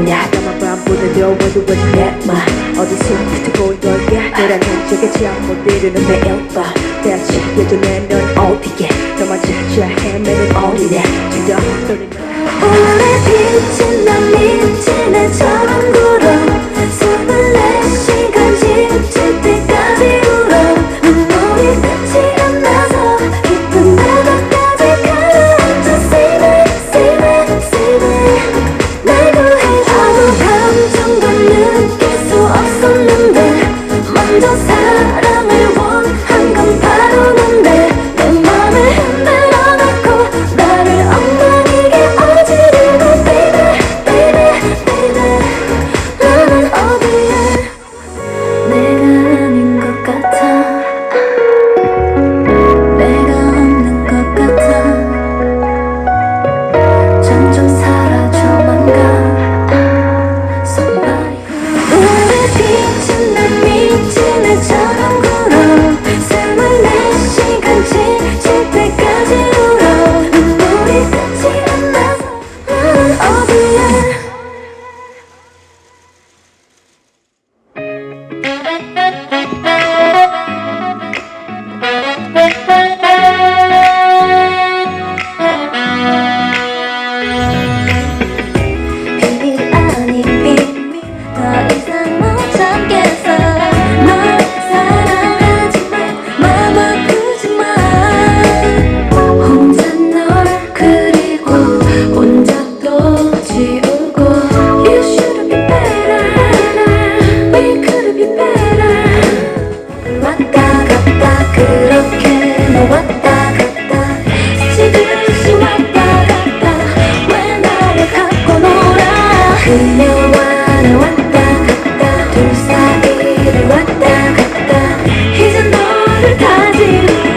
냐 까만 밤 부들려 원수 원수 내마. 어디서부터 보여야 너란 현적에 취한 못 이루는 매일 밤 대체 예전에 넌 어디에 너만 찾아 헤매는 어디네 진짜 소리 Brasil